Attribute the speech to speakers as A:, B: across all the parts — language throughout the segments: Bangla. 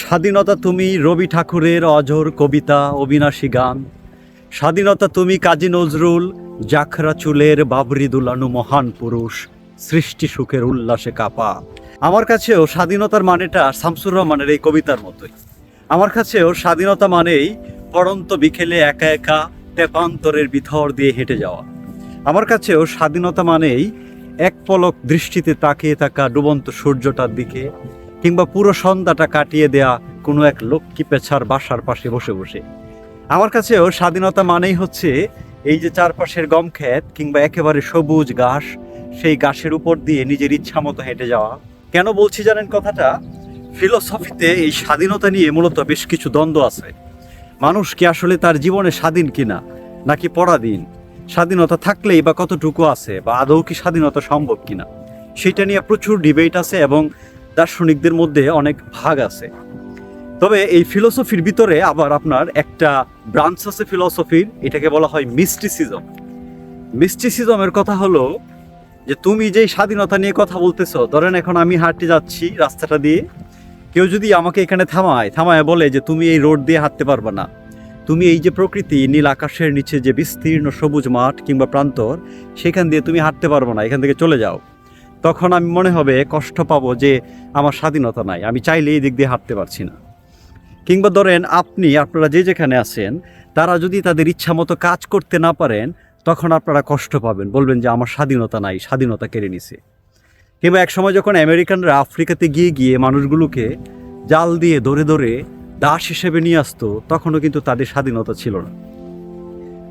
A: স্বাধীনতা তুমি রবি ঠাকুরের অজর কবিতা, অবিনাশী গান। স্বাধীনতা তুমি কাজী নজরুল জাখরা চুলের বাবরি দুলানু মহান পুরুষ, সৃষ্টি সুখের উল্লাসে কাপা। আমার কাছেও স্বাধীনতার মানেটা শামসুর রহমানের এই কবিতার মতোই। আমার কাছেও স্বাধীনতা মানেই পড়ন্ত বিকেলে একা একা তেপান্তরের বিথর দিয়ে হেঁটে যাওয়া। আমার কাছেও স্বাধীনতা মানেই এক পলক দৃষ্টিতে তাকিয়ে থাকা ডুবন্ত সূর্যটার দিকে কিংবা পুরো সন্ধ্যাটা কাটিয়ে দেয়া কোনো এক লক্ষ্মী পেছার বাসার পাশে বসে বসে। আমার কাছেও স্বাধীনতা মানেই হচ্ছে এই যে চারপাশের গম ক্ষেত কিংবা একেবারে সবুজ ঘাস, সেই ঘাসের উপর দিয়ে নিজের ইচ্ছা মতো হেঁটে যাওয়া। কেন বলছি জানেন কথাটা? ফিলোসফিতে এই স্বাধীনতা নিয়ে মূলত বেশ কিছু দ্বন্দ্ব আছে। মানুষ কি আসলে তার জীবনে স্বাধীন কিনা, নাকি পরাধীন? স্বাধীনতা থাকলেই বা কতটুকু আছে, বা আদৌ কি স্বাধীনতা সম্ভব কিনা? সেটা নিয়ে প্রচুর ডিবেট আছে এবং দার্শনিকদের মধ্যে অনেক ভাগ আছে। তবে এই ফিলোসফির ভিতরে আবার আপনার একটা ব্রাঞ্চ আছে ফিলোসফির, এটাকে বলা হয় মিস্টিসিজম। মিস্টিসিজমের কথা হলো যে তুমি যেই স্বাধীনতা নিয়ে কথা বলতেছো, ধরেন এখন আমি হাঁটতে যাচ্ছি রাস্তাটা দিয়ে, কেউ যদি আমাকে এখানে থামায় থামায় বলে যে তুমি এই রোড দিয়ে হাঁটতে পারবে না। তুমি এই যে প্রকৃতি, নীল আকাশের নিচে যে বিস্তীর্ণ সবুজ মাঠ কিংবা প্রান্তর, সেখান দিয়ে তুমি হাঁটতে পারবে না, এখান থেকে চলে যাও। তখন আমি মনে হবে কষ্ট পাবো যে আমার স্বাধীনতা নাই। আমি চাইলে এই দিক দিয়ে হাঁটতে পারছি না। কিংবা ধরেন আপনি, আপনারা যে যেখানে আছেন, তারা যদি তাদের ইচ্ছা মতো কাজ করতে না পারেন, তখন আপনারা কষ্ট পাবেন। বলবেন যে আমার স্বাধীনতা নাই, স্বাধীনতা কেড়ে নিছে। কিংবা এক সময় যখন আমেরিকানরা আফ্রিকাতে গিয়ে গিয়ে মানুষগুলোকে জাল দিয়ে ধরে ধরে দাস হিসেবে নিয়ে আসতো, তখনও কিন্তু তাদের স্বাধীনতা ছিল না।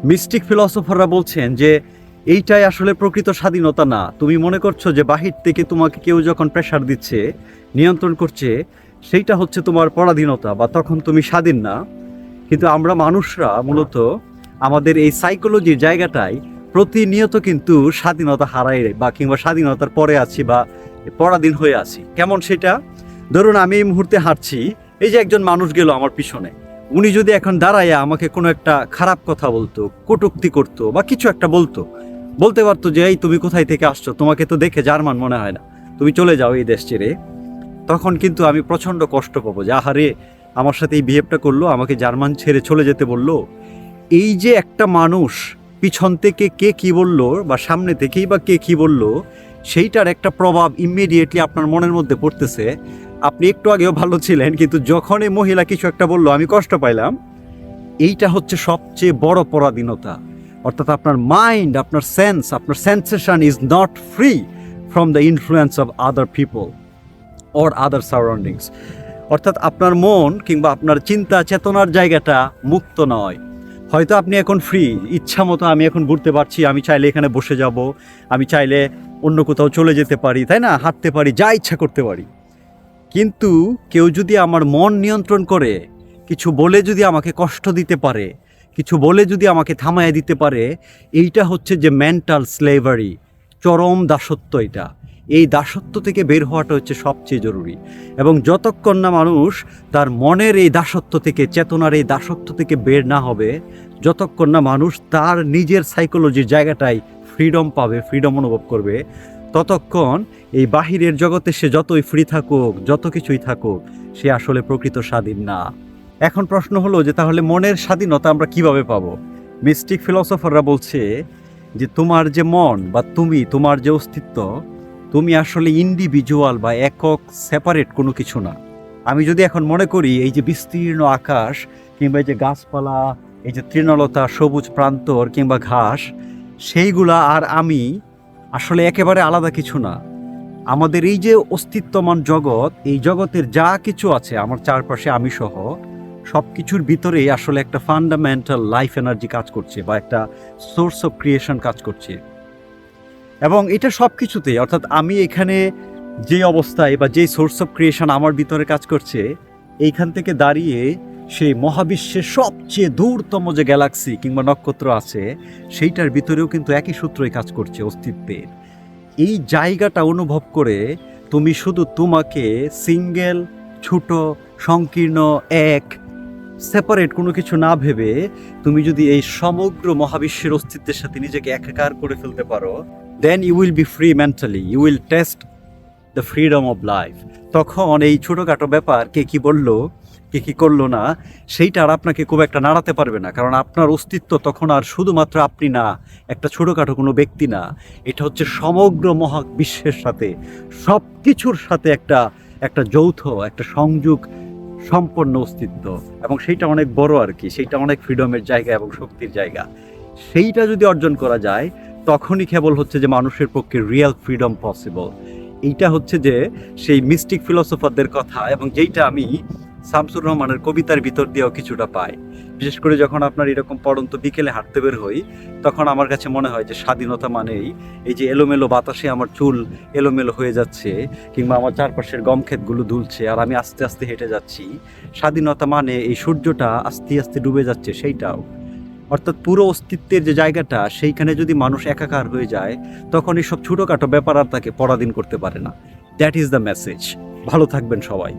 A: মিস্টিক ফিলসফাররা বলছেন যে এইটাই আসলে প্রকৃত স্বাধীনতা না। তুমি মনে করছ যে বাহির থেকে তোমাকে কেউ যখন প্রেশার দিচ্ছে, নিয়ন্ত্রণ করছে, সেইটা হচ্ছে তোমার পরাধীনতা বা তখন তুমি স্বাধীন না। কিন্তু আমরা মানুষরা মূলত আমাদের এই সাইকোলজির জায়গাটায় প্রতিনিয়ত কিন্তু স্বাধীনতা হারাই বা কিংবা স্বাধীনতার পরে আছি বা পরাধীন হয়ে আছি। কেমন সেটা? ধরুন আমি এই মুহূর্তে হাঁটছি, এই যে একজন মানুষ গেল আমার পিছনে। উনি যদি এখন দাঁড়ায় আমাকে কোনো একটা খারাপ কথা বলতো, কটুক্তি করতো বা কিছু একটা বলতো বলতে পারতো যে, এই তুমি কোথায় থেকে আসছো? তোমাকে তো দেখে জার্মান মনে হয় না। তুমি চলে যাও এই দেশ ছেড়ে। তখন কিন্তু আমি প্রচণ্ড কষ্ট পাবো যে, আহারে, আমার সাথে এই বিহেভটা করল, আমাকে জার্মান ছেড়ে চলে যেতে বলল। এই যে একটা মানুষ, পিছন থেকে কে কি বলল বা সামনে থেকেই বা কে কি বলল, সেইটার একটা প্রভাব ইমিডিয়েটলি আপনার মনের মধ্যে পড়তেছে। আপনি একটু আগেও ভালো ছিলেন, কিন্তু যখন এই মহিলা কিছু একটা বলল, আমি কষ্ট পাইলাম। এইটা হচ্ছে সবচেয়ে বড় পরাধীনতা। অর্থাৎ আপনার মাইন্ড আপনার সেন্স আপনার sensation is not free from the influence of other people or other surroundings অর্থাৎ আপনার মন কিংবা আপনার চিন্তা, চেতনার জায়গাটা মুক্ত নয়। হয়তো আপনি এখন ফ্রি ইচ্ছা মতো আমি এখন ঘুরতে পারছি, আমি চাইলে এখানে বসে যাব, আমি চাইলে অন্য কোথাও চলে যেতে পারি, তাই না? হাঁটতে পারি, যা ইচ্ছা করতে পারি। কিন্তু কেউ যদি আমার মন নিয়ন্ত্রণ করে, কিছু বলে যদি আমাকে কষ্ট দিতে পারে কিছু বলে যদি আমাকে থামায় দিতে পারে, এইটা হচ্ছে যে মেন্টাল স্লেভারি চরম দাসত্ব এটা। এই দাসত্ব থেকে বের হওয়াটা হচ্ছে সবচেয়ে জরুরি। এবং যতক্ষণ না মানুষ তার মনের এই দাসত্ব থেকে, চেতনার এই দাসত্ব থেকে বের না হবে, যতক্ষণ না মানুষ তার নিজের সাইকোলজির জায়গাটায় ফ্রিডম পাবে ফ্রিডম অনুভব করবে, ততক্ষণ এই বাহিরের জগতে সে যতই ফ্রি থাকুক, যত কিছুই থাকুক, সে আসলে প্রকৃত স্বাধীন না। এখন প্রশ্ন হলো যে তাহলে মনের স্বাধীনতা আমরা কীভাবে পাবো? মিস্টিক ফিলসফাররা বলছে যে তোমার যে মন বা তুমি, তোমার যে অস্তিত্ব, তুমি আসলে ইন্ডিভিজুয়াল বা একক সেপারেট কোনো কিছু না। আমি যদি এখন মনে করি এই যে বিস্তীর্ণ আকাশ কিংবা এই যে গাছপালা, এই যে তৃণলতা, সবুজ প্রান্তর কিংবা ঘাস, সেইগুলা আর আমি আসলে একেবারে আলাদা কিছু না। আমাদের এই যে অস্তিত্বমান জগৎ, এই জগতের যা কিছু আছে, আমার চারপাশে আমি সহ সব কিছুর ভিতরেই আসলে একটা ফান্ডামেন্টাল লাইফ এনার্জি কাজ করছে বা একটা সোর্স অফ ক্রিয়েশন কাজ করছে। এবং এটা সব কিছুতেই অর্থাৎ আমি এখানে যে অবস্থায় বা যে সোর্স অফ ক্রিয়েশন আমার ভিতরে কাজ করছে, এইখান থেকে দাঁড়িয়ে সেই মহাবিশ্বের সবচেয়ে দূরতম যে গ্যালাক্সি কিংবা নক্ষত্র আছে, সেইটার ভিতরেও কিন্তু একই সূত্রই কাজ করছে অস্তিত্বের। এই জায়গাটা অনুভব করে তুমি শুধু তোমাকে সিঙ্গেল ছোট, সংকীর্ণ, এক সেপারেট কোনো কিছু না ভেবে তুমি যদি এই সমগ্র মহাবিশ্বের অস্তিত্বের সাথে নিজেকে একাকার করে ফেলতে পারো then you will be free mentally you will taste the freedom of life তখন এই ছোটোখাটো ব্যাপার কে কি বলল, কে কি করল না, সেইটা আর আপনাকে খুব একটা নাড়াতে পারবে না, কারণ আপনার অস্তিত্ব তখন আর শুধুমাত্র আপনি না, একটা ছোটোখাটো কোনো ব্যক্তি না। এটা হচ্ছে সমগ্র মহাবিশ্বের সাথে সব কিছুর সাথে একটা একটা যৌথ, একটা সংযোগ সম্পন্ন অস্তিত্ব। এবং সেইটা অনেক বড় আর কি, সেইটা অনেক ফ্রিডমের জায়গা এবং শক্তির জায়গা। সেইটা যদি অর্জন করা যায়, তখনই কেবল হচ্ছে যে মানুষের পক্ষে রিয়েল ফ্রিডম পসিবল এইটা হচ্ছে যে সেই মিস্টিক ফিলোসফারদের কথা এবং যেইটা আমি শামসুর রহমানের কবিতার ভিতর দিয়েও কিছুটা পাই বিশেষ করে যখন আপনার এরকম পড়ন্ত বিকেলে হাঁটতে বের হই, তখন আমার কাছে মনে হয় যে স্বাধীনতা মানেই এই যে এলোমেলো বাতাসে আমার চুল এলোমেলো হয়ে যাচ্ছে কিংবা আমার চারপাশের গম ক্ষেতগুলো দুলছে আর আমি আস্তে আস্তে হেঁটে যাচ্ছি। স্বাধীনতা মানে এই সূর্যটা আস্তে আস্তে ডুবে যাচ্ছে সেইটাও। অর্থাৎ পুরো অস্তিত্বের যে জায়গাটা, সেইখানে যদি মানুষ একাকার হয়ে যায়, তখন এইসব ছোটোখাটো ব্যাপার আর তাকে পরাধীন করতে পারে না। দ্যাট ইজ দ্য মেসেজ ভালো থাকবেন সবাই।